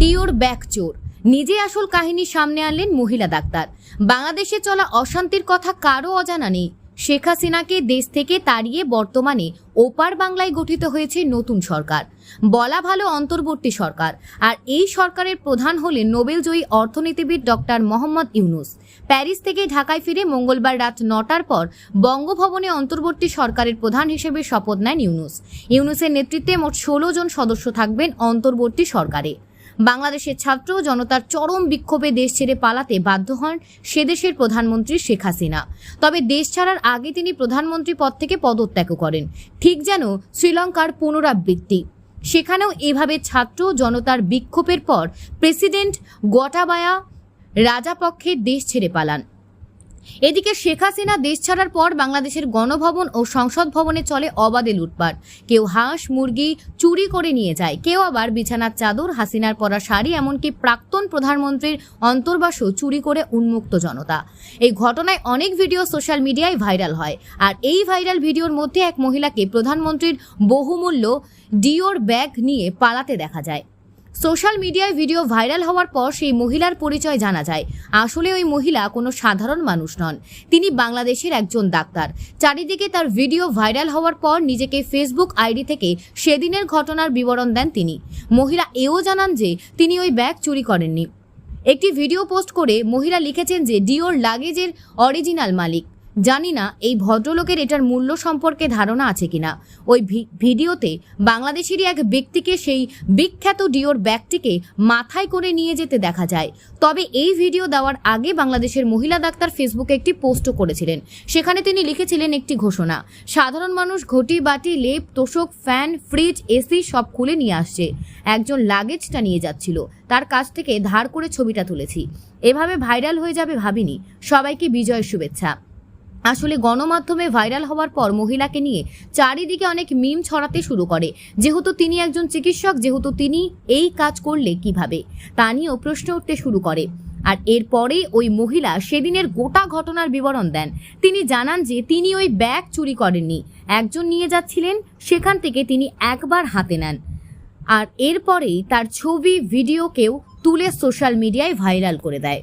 ডিওর back চোর। নিজে আসল কাহিনী সামনে আনলেন মহিলা ডাক্তার। বাংলাদেশে চলা অশান্তির কথা কারও অজানা নেই। শেখ হাসিনাকে দেশ থেকে তাড়িয়ে বর্তমানে ওপার বাংলায় গঠিত হয়েছে নতুন সরকার। বলা ভালো অন্তর্বর্তী সরকার। আর এই সরকারের প্রধান হলেন নোবেলজয়ী অর্থনীতিবিদ ডক্টর মোহাম্মদ ইউনুস। প্যারিস থেকে ঢাকায় ফিরে মঙ্গলবার রাত নটার পর বঙ্গভবনে অন্তর্বর্তী সরকারের প্রধান হিসেবে শপথ নেন ইউনুস। ইউনুসের নেতৃত্বে মোট ষোলো জন সদস্য থাকবেন অন্তর্বর্তী সরকারে। বাংলাদেশের ছাত্র জনতার চরম বিক্ষোভে দেশ ছেড়ে পালাতে বাধ্য হন সেদেশের প্রধানমন্ত্রী শেখ হাসিনা। তবে দেশ ছাড়ার আগে তিনি প্রধানমন্ত্রী পদ থেকে পদত্যাগ করেন। ঠিক যেন শ্রীলঙ্কার পুনরাবৃত্তি। সেখানেও এভাবে ছাত্র জনতার বিক্ষোভের পর প্রেসিডেন্ট গোটাবায়া রাজাপক্ষে দেশ ছেড়ে পালান। এদিকে শেখ হাসিনা দেশ ছাড়ার পর বাংলাদেশের গণভবন ও সংসদ ভবনে চলে অবাধে লুটপাট। কেউ হাঁস, মুরগি চুরি করে নিয়ে যায়, কেউ আবার বিছানার চাদর, হাসিনার পরা শাড়ি, এমনকি প্রাক্তন প্রধানমন্ত্রীর অন্তর্বাসও চুরি করে উন্মুক্ত জনতা। এই ঘটনায় অনেক ভিডিও সোশ্যাল মিডিয়ায় ভাইরাল হয়। আর এই ভাইরাল ভিডিওর মধ্যে এক মহিলাকে প্রধানমন্ত্রীর বহুমূল্য ডিওর ব্যাগ নিয়ে পালাতে দেখা যায়। সোশ্যাল মিডিয়ায় ভিডিও ভাইরাল হওয়ার পর সেই মহিলার পরিচয় জানা যায়। আসলে ওই মহিলা কোনো সাধারণ মানুষ নন। তিনি বাংলাদেশের একজন ডাক্তার। চারিদিকে তার ভিডিও ভাইরাল হওয়ার পর নিজেকে ফেসবুক আইডি থেকে সেদিনের ঘটনার বিবরণ দেন তিনি। মহিলা এও জানান যে তিনি ওই ব্যাগ চুরি করেননি। একটি ভিডিও পোস্ট করে মহিলা লিখেছেন যে, ডিওর লাগেজের অরিজিনাল মালিক। জানি না এই ভদ্রলোকের এটার মূল্য সম্পর্কে ধারণা আছে কিনা। ওই ভিডিওতে বাংলাদেশেরই এক ব্যক্তিকে সেই বিখ্যাত ডিওর ব্যাগটিকে মাথায় করে নিয়ে যেতে দেখা যায়। তবে এই ভিডিও দেওয়ার আগে বাংলাদেশের মহিলা ডাক্তার ফেসবুকে একটি পোস্টও করেছিলেন। সেখানে তিনি লিখেছিলেন একটি ঘোষণা, সাধারণ মানুষ ঘটি, বাটি, লেপ, তোষক, ফ্যান, ফ্রিজ, এসি সব খুলে নিয়ে আসছে। একজন লাগেজটা নিয়ে যাচ্ছিল। তার কাছ থেকে ধার করে ছবিটা তুলেছি। এভাবে ভাইরাল হয়ে যাবে ভাবিনি। সবাইকে বিজয় শুভেচ্ছা। আসলে গণমাধ্যমে ভাইরাল হওয়ার পর মহিলাকে নিয়ে চারিদিকে অনেক মিম ছড়াতে শুরু করে। যেহেতু তিনি একজন চিকিৎসক, যেহেতু তিনি এই কাজ করলে কীভাবে? তা নিয়েও প্রশ্ন উঠতে শুরু করে। আর এরপরেই ওই মহিলা সেদিনের গোটা ঘটনার বিবরণ দেন। তিনি জানান যে তিনি ওই ব্যাগ চুরি করেননি। একজন নিয়ে যাচ্ছিলেন, সেখান থেকে তিনি একবার হাতে নেন। আর এরপরেই তার ছবি ভিডিওকেও তুলে সোশ্যাল মিডিয়ায় ভাইরাল করে দেয়।